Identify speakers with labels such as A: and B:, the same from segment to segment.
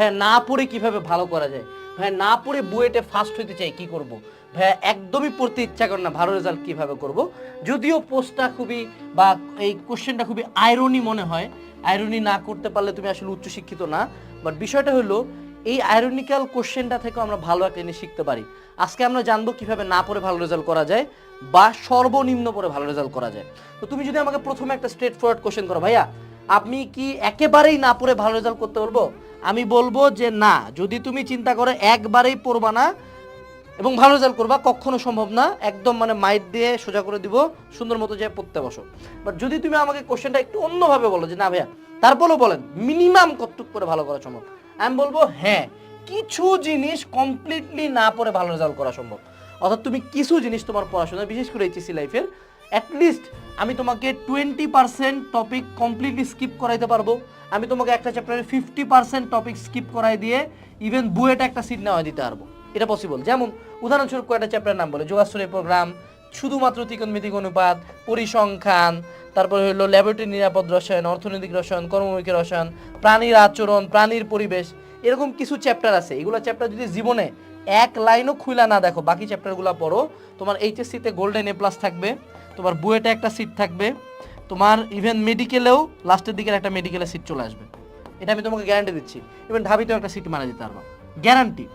A: হ্যাঁ না পড়ে কীভাবে ভালো করা যায়? ভাই না পড়ে বুয়েটে ফার্স্ট হইতে চাই, কি করব? ভাইয়া একদমই পড়তে ইচ্ছা করে না, ভালো রেজাল্ট কীভাবে করব? যদিও পোস্টটা খুবই বা এই কোশ্চেনটা খুবই আয়রনি মনে হয়। আয়রনি না করতে পারলে তুমি আসলে উচ্চশিক্ষিত না। বাট বিষয়টা হলো, এই আয়রনিক্যাল কোশ্চেনটা থেকে আমরা ভালো একটা জিনিস শিখতে পারি। আজকে আমরা জানব কীভাবে না পড়ে ভালো রেজাল্ট করা যায় বা সর্বনিম্ন পড়ে ভালো রেজাল্ট করা যায়। তো তুমি যদি আমাকে প্রথমে একটা স্ট্রেট ফরওয়ার্ড কোশ্চেন করো, ভাইয়া, আপনি কি একেবারেই না পড়ে ভালো রেজাল্ট করতে পারব? আমি বলব যে না, যদি তুমি চিন্তা করো একবারেই পড়বা না এবং ভালো রেজাল্ট করবা, কখনো সম্ভব না। একদম মানে মাইট দিয়ে সোজা করে দিব, সুন্দর মতো যে পড়তে বসো। বাট যদি তুমি আমাকে কোশ্চেনটা একটু অন্যভাবে বলো যে, না ভাইয়া। তারপরেও বলেন মিনিমাম কতটুক করে ভালো করা সম্ভব? আমি বলব হ্যাঁ কিছু জিনিস কমপ্লিটলি না পড়ে ভালো রেজাল্ট করা সম্ভব। অর্থাৎ তুমি কিছু জিনিস তোমার পড়াশোনা বিশেষ করে এইচএসসি লাইফের অ্যাটলিস্ট আমি তোমাকে twenty percent topic completely skip করাইতে পারব। আমি তোমাকে একটা চ্যাপ্টারে ফিফটি পার্সেন্ট টপিক স্কিপ করাই দিয়ে ইভেন বুয়েটা একটা সিট নেওয়া দিতে পারব। এটা পসিবল যেমন, উদাহরণস্বরূপ কয়েকটা চ্যাপ্টার নাম বলে, যোগাশ্রয় প্রোগ্রাম শুধুমাত্র ত্রিকোণমিতিক অনুপাত, পরিসংখ্যান, তারপরে হলো ল্যাবরেটরি নিরাপদ রসায়ন, অর্থনৈতিক রসায়ন, কর্মমুখী রসায়ন, প্রাণীর আচরণ, প্রাণীর পরিবেশ, এরকম কিছু চ্যাপ্টার আছে। এগুলো চ্যাপ্টার যদি জীবনে এক লাইনও খুলা না দেখো, বাকি চ্যাপ্টারগুলো পড়ো। তোমার এইচএসসিতে গোল্ডেন এ প্লাস থাকবে, তোমার বুয়েটে একটা সিট থাকবে, তোমার ইভেন মেডিকেলেও লাস্টের দিকের একটা মেডিকেলের সিট চলে আসবে। এটা আমি তোমাকে গ্যারান্টি দিচ্ছি। ইভেন ঢাবিতেও একটা সিট মারা যেতে পারবা। গ্যারান্টি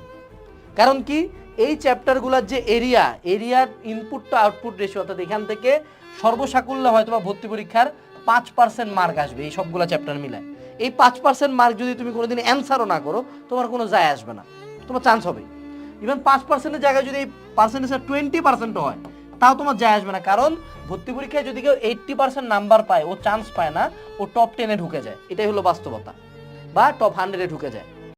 A: কারণ কি? এই চ্যাপ্টারগুলোর যে এরিয়া এরিয়ার ইনপুট টু আউটপুট রেশিও অর্থাৎ এখান থেকে সর্বসাকুল্যে হয়তো বা ভর্তি পরীক্ষার পাঁচ পার্সেন্ট মার্ক আসবে, এই সবগুলো চ্যাপ্টার মিলায়। এই পাঁচ পার্সেন্ট মার্ক যদি তুমি কোনোদিন অ্যান্সারও না করো, তোমার কোনো যায় আসবে না। তোমার চান্স হবে ইভেন পাঁচ পার্সেন্টের জায়গায় যদি পার্সেন্টেজটা টোয়েন্টি পার্সেন্ট হয়, তাও তোমার যায় আসবে না। কারণ ভর্তি পরীক্ষায় যদি কেউ এইট্টি পার্সেন্ট নাম্বার পায়, ও চান্স পায় না, ও টপ টেনে ঢুকে যায়। এটাই হলো বাস্তবতা। বা টপ হান্ড্রেডে ঢুকে যায়।